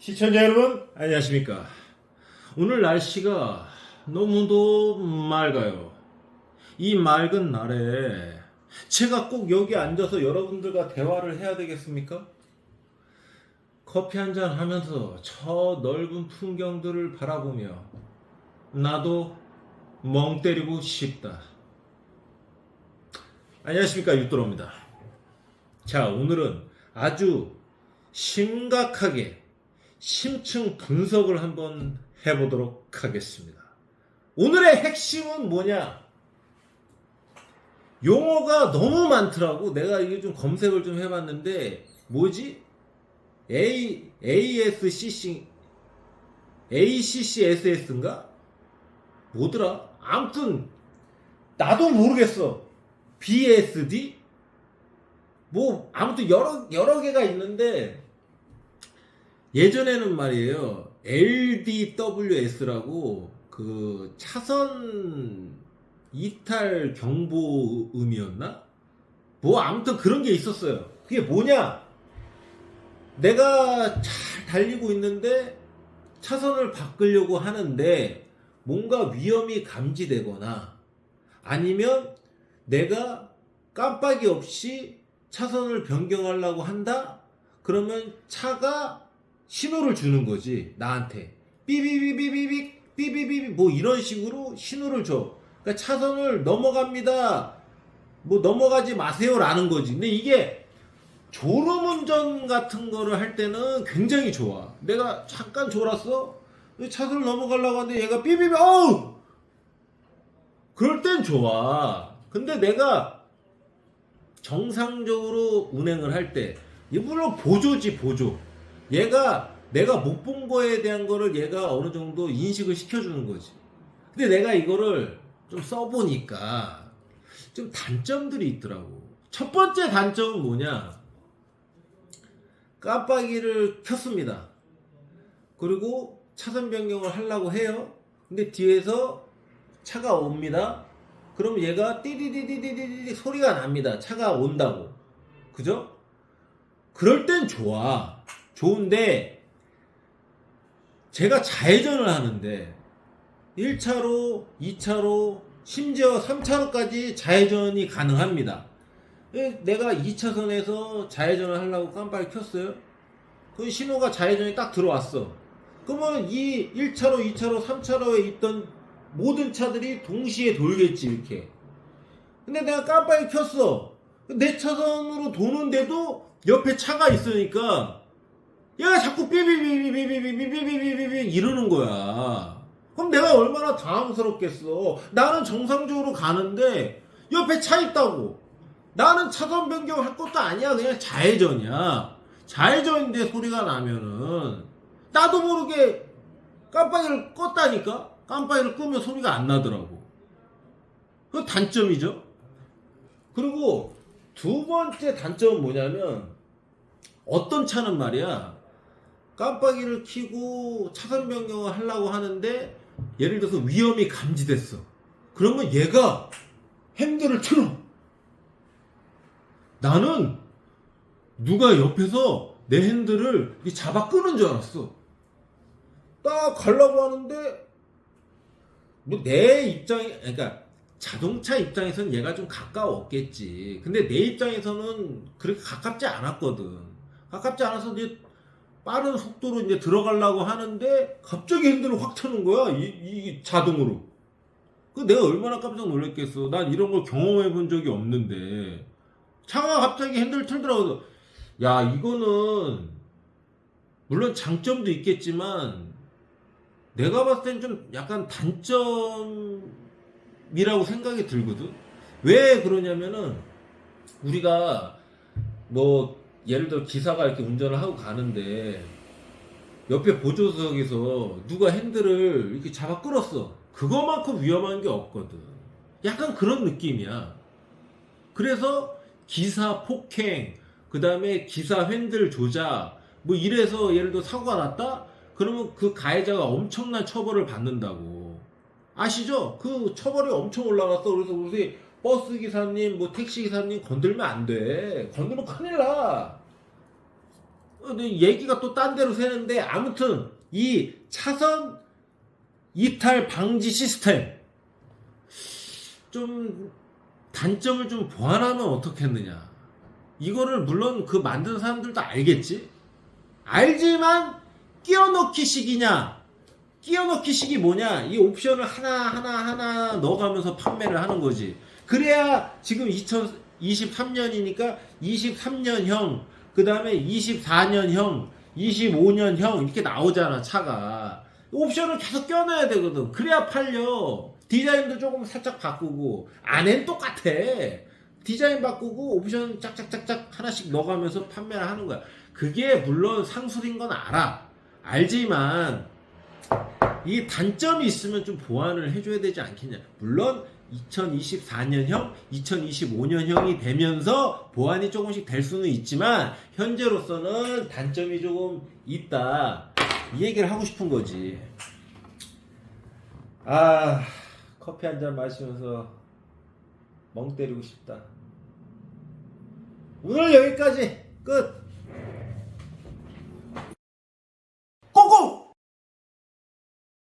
시청자 여러분 안녕하십니까. 오늘 날씨가 너무도 맑아요. 이 맑은 날에 제가 꼭 여기 앉아서 여러분들과 대화를 해야 되겠습니까? 커피 한잔 하면서 저 넓은 풍경들을 바라보며 나도 멍 때리고 싶다. 안녕하십니까 유도로입니다. 자 오늘은 아주 심각하게 심층 분석을 한번 해보도록 하겠습니다. 오늘의 핵심은 뭐냐? 용어가 너무 많더라고. 내가 이게 좀 검색을 좀 해봤는데, 뭐지? A, ASCC, ACCSS인가? 뭐더라? 아무튼, 나도 모르겠어. BSD? 뭐, 아무튼 여러, 여러 개가 있는데, 예전에는 말이에요. LDWS라고 그 차선 이탈 경보음이었나? 뭐 아무튼 그런 게 있었어요. 그게 뭐냐? 내가 잘 달리고 있는데 차선을 바꾸려고 하는데 뭔가 위험이 감지되거나 아니면 내가 깜빡이 없이 차선을 변경하려고 한다? 그러면 차가 신호를 주는 거지 나한테. 삐비비비비비 삐비비비 뭐 이런 식으로 신호를 줘. 그러니까 차선을 넘어갑니다. 뭐 넘어가지 마세요라는 거지. 근데 이게 졸음운전 같은 거를 할 때는 굉장히 좋아. 내가 잠깐 졸았어. 차선을 넘어가려고 하는데 얘가 삐비비 어우! 그럴 땐 좋아. 근데 내가 정상적으로 운행을 할 때 물론 보조지 보조 얘가 내가 못 본 거에 대한 거를 얘가 어느 정도 인식을 시켜주는 거지. 근데 내가 이거를 좀 써보니까 좀 단점들이 있더라고. 첫 번째 단점은 뭐냐? 깜빡이를 켰습니다. 그리고 차선 변경을 하려고 해요. 근데 뒤에서 차가 옵니다. 그럼 얘가 띠디디디디디 소리가 납니다. 차가 온다고. 그죠? 그럴 땐 좋아. 좋은데 제가 좌회전을 하는데 1차로, 2차로, 심지어 3차로까지 좌회전이 가능합니다. 예, 내가 2차선에서 좌회전을 하려고 깜빡이 켰어요. 그 신호가 좌회전이 딱 들어왔어. 그러면 이 1차로, 2차로, 3차로에 있던 모든 차들이 동시에 돌겠지, 이렇게. 근데 내가 깜빡이 켰어. 내 차선으로 도는데도 옆에 차가 있으니까 얘가 자꾸 삐비비비비비비비비비비 이러는 거야. 그럼 내가 얼마나 당황스럽겠어. 나는 정상적으로 가는데 옆에 차 있다고. 나는 차선 변경할 것도 아니야. 그냥 좌회전이야. 좌회전인데 소리가 나면은 나도 모르게 깜빡이를 껐다니까. 깜빡이를 끄면 소리가 안 나더라고. 그 단점이죠. 그리고 두 번째 단점은 뭐냐면 어떤 차는 말이야. 깜빡이를 켜고 차선 변경을 하려고 하는데 예를 들어서 위험이 감지됐어. 그러면 얘가 핸들을 틀어. 나는 누가 옆에서 내 핸들을 잡아 끄는 줄 알았어. 딱 가려고 하는데 뭐 내 입장에 그러니까 자동차 입장에서는 얘가 좀 가까웠겠지. 근데 내 입장에서는 그렇게 가깝지 않았거든. 가깝지 않아서 빠른 속도로 이제 들어가려고 하는데 갑자기 핸들을 확 트는 거야. 이, 이 자동으로. 그 내가 얼마나 깜짝 놀랐겠어. 난 이런 걸 경험해 본 적이 없는데. 차가 갑자기 핸들을 틀더라고. 야, 이거는 물론 장점도 있겠지만 내가 봤을 땐 좀 약간 단점이라고 생각이 들거든. 왜 그러냐면은 우리가 뭐 예를 들어 기사가 이렇게 운전을 하고 가는데 옆에 보조석에서 누가 핸들을 이렇게 잡아 끌었어. 그거만큼 위험한 게 없거든. 약간 그런 느낌이야. 그래서 기사 폭행, 그 다음에 기사 핸들 조작, 뭐 이래서 예를 들어 사고가 났다? 그러면 그 가해자가 엄청난 처벌을 받는다고. 아시죠? 그 처벌이 엄청 올라갔어. 그래서 우리 버스 기사님, 뭐 택시 기사님 건들면 안 돼. 건들면 큰일 나. 어, 얘기가 또 딴 데로 새는데 아무튼 이 차선 이탈 방지 시스템 좀 단점을 좀 보완하면 어떻겠느냐. 이거를 물론 그 만든 사람들도 알겠지. 알지만 끼워넣기식이냐. 끼워넣기식이 뭐냐. 이 옵션을 하나 하나 하나 넣어가면서 판매를 하는 거지. 그래야 지금 2023년이니까 23년형, 그 다음에 24년형, 25년형 이렇게 나오잖아 차가. 옵션을 계속 껴넣어야 되거든. 그래야 팔려. 디자인도 조금 살짝 바꾸고 안엔 똑같아. 디자인 바꾸고 옵션 짝짝짝짝 하나씩 넣어가면서 판매를 하는 거야. 그게 물론 상술인 건 알아. 알지만 이 단점이 있으면 좀 보완을 해줘야 되지 않겠냐. 물론 2024년형, 2025년형이 되면서 보완이 조금씩 될 수는 있지만 현재로서는 단점이 조금 있다. 이 얘기를 하고 싶은 거지. 아 커피 한 잔 마시면서 멍 때리고 싶다. 오늘 여기까지 끝.